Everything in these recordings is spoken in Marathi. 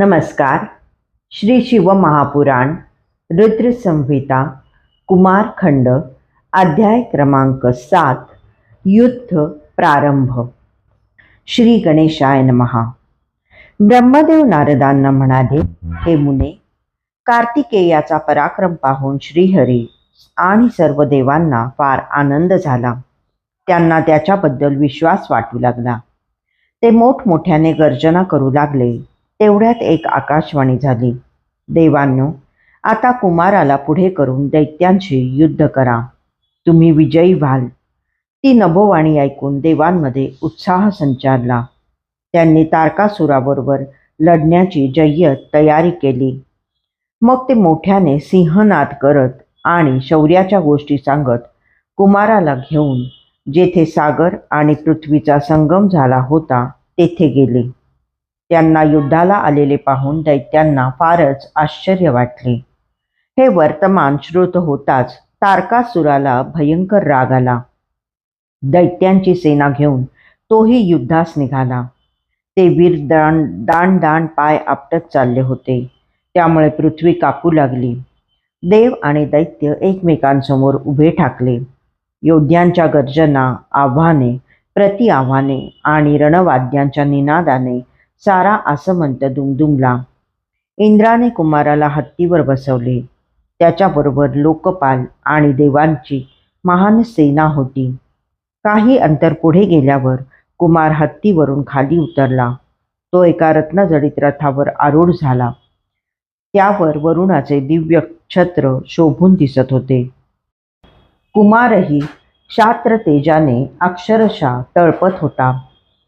नमस्कार. श्री शिवमहापुराण रुद्रसंहिता कुमारखंड अध्याय क्रमांक सात युद्ध प्रारंभ. श्री गणेशाय नमहा ब्रह्मदेव नारदांना म्हणाले हे मुने कार्तिकेयाचा पराक्रम पाहून श्रीहरी आणि सर्व देवांना फार आनंद झाला. त्यांना त्याच्याबद्दल विश्वास वाटू लागला. ते मोठमोठ्याने गर्जना करू लागले. तेवढ्यात एक आकाशवाणी झाली. देवांनो आता कुमाराला पुढे करून दैत्यांशी युद्ध करा. तुम्ही विजयी व्हाल. ती नभोवाणी ऐकून देवांमध्ये उत्साह संचारला. त्यांनी तारकासुराबरोबर लढण्याची जय्यत तयारी केली. मग ते मोठ्याने सिंहनाद करत आणि शौर्याच्या गोष्टी सांगत कुमाराला घेऊन जेथे सागर आणि पृथ्वीचा संगम झाला होता तेथे गेले. त्यांना युद्धाला आलेले पाहून दैत्यांना फारच आश्चर्य वाटले. हे वर्तमान श्रुत होताच तारकासुराला भयंकर राग आला. दैत्यांची सेना घेऊन तोही युद्धास निघाला. ते वीर दान दान दान पाय आपटत चालले होते. त्यामुळे पृथ्वी कापू लागली. देव आणि दैत्य एकमेकांसमोर उभे ठाकले. योद्ध्यांच्या गर्जना आव्हाने प्रति आव्हाने आणि रणवाद्यांच्या निनादाने सारा आसमंत दुमदुमला. इंद्राने कुमाराला हत्तीवर बसवले. त्याच्याबरोबर लोकपाल आणि देवांची महान सेना होती. काही अंतर पुढे गेल्यावर कुमार हत्तीवरून खाली उतरला. तो एका रत्नजडित रथावर आरूढ झाला. त्यावर वरुणाचे दिव्य छत्र शोभून दिसत होते. कुमारही क्षात्र तेजाने अक्षरशः तळपत होता.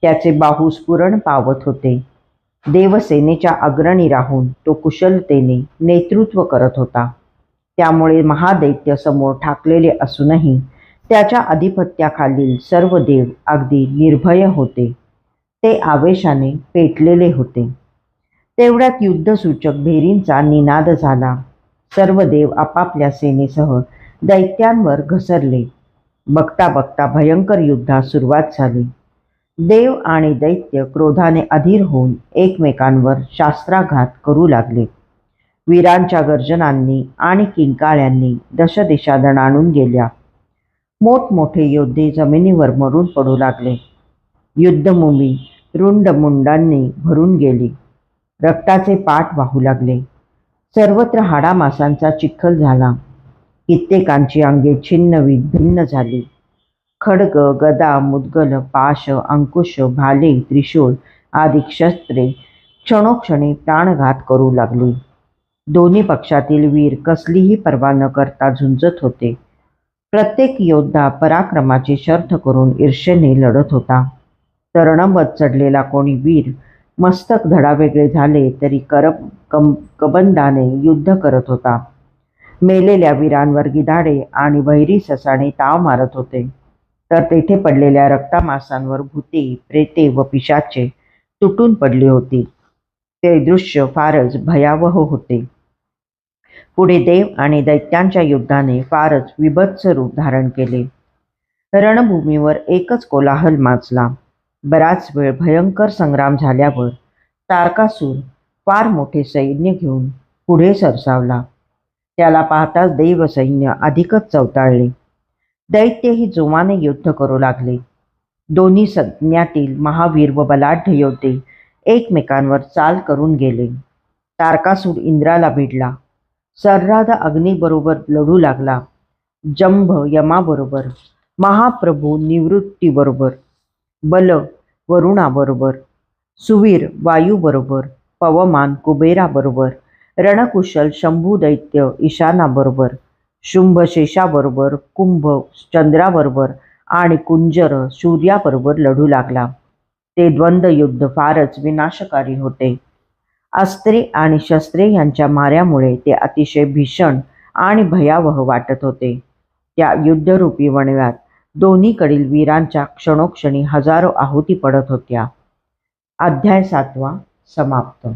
त्याचे बाहुस्फुरण पावत होते. देवसेनेच्या अग्रणी राहून तो कुशलतेने नेतृत्व करत होता. त्यामुळे महादैत्य समोर ठाकलेले असूनही त्याच्या अधिपत्याखालील सर्व देव अगदी निर्भय होते. ते आवेशाने पेटलेले होते. तेवढ्यात युद्धसूचक भेरींचा निनाद झाला. सर्व देव आपापल्या सेनेसह दैत्यांवर घसरले. बघता बघता भयंकर युद्धास सुरुवात झाली. देव आणि दैत्य क्रोधाने अधीर होऊन एकमेकांवर शास्त्राघात करू लागले. वीरांच्या गर्जनांनी आणि किंकाळ्यांनी दशदिशा दणाणून गेल्या. मोठमोठे योद्धे जमिनीवर मरून पडू लागले. युद्धभूमी रुंड मुंडांनी भरून गेली. रक्ताचे पाठ वाहू लागले. सर्वत्र हाडामासांचा चिखल झाला. कित्येकांची अंगे छिन्न भिन्न झाली. खड्ग गदा मुद्गल पाश अंकुश भाले त्रिशूळ आदी शस्त्रे क्षणोक्षणी प्राणघात करू लागली. दोन्ही पक्षातील वीर कसलीही पर्वा न करता झुंजत होते. प्रत्येक योद्धा पराक्रमाची शर्थ करून ईर्षेने लढत होता. तरणबत चढलेला कोणी वीर मस्तक धडावेगळे झाले तरी करब कम कबंदाने युद्ध करत होता. मेलेल्या वीरांवर गिधाडे आणि वैरी ससाणे ताव मारत होते. तर तेथे पडलेल्या रक्तामासांवर भूते प्रेते व पिशाचे तुटून पडली होती. ते दृश्य फारच भयावह होते. पुढे देव आणि दैत्यांच्या युद्धाने फारच विभत्स रूप धारण केले. रणभूमीवर एकच कोलाहल माजला. बराच वेळ भयंकर संग्राम झाल्यावर तारकासूर फार मोठे सैन्य घेऊन पुढे सरसावला. त्याला पाहताच देवसैन्य अधिकच चवताळले. दैत्यही जोमाने युद्ध करू लागले. दोन्ही संज्ञातील महावीर व बलाढ्य योद्धे एकमेकांवर चाल करून गेले. तारकासूर इंद्राला भिडला. सर्राध अग्नीबरोबर लढू लागला. जंभ यमाबरोबर महाप्रभू निवृत्तीबरोबर बल वरुणाबरोबर सुवीर वायूबरोबर पवमान कुबेराबरोबर रणकुशल शंभू दैत्य ईशानाबरोबर शुंभशेषाबरोबर कुंभ चंद्राबरोबर आणि कुंजर सूर्याबरोबर लढू लागला. ते द्वंद्व युद्ध फारच विनाशकारी होते. अस्त्रे आणि शस्त्रे यांच्या माऱ्यामुळे ते अतिशय भीषण आणि भयावह वाटत होते. त्या युद्धरूपी वणव्यात दोन्हीकडील वीरांच्या क्षणोक्षणी हजारो आहुती पडत होत्या. अध्याय सातवा समाप्त.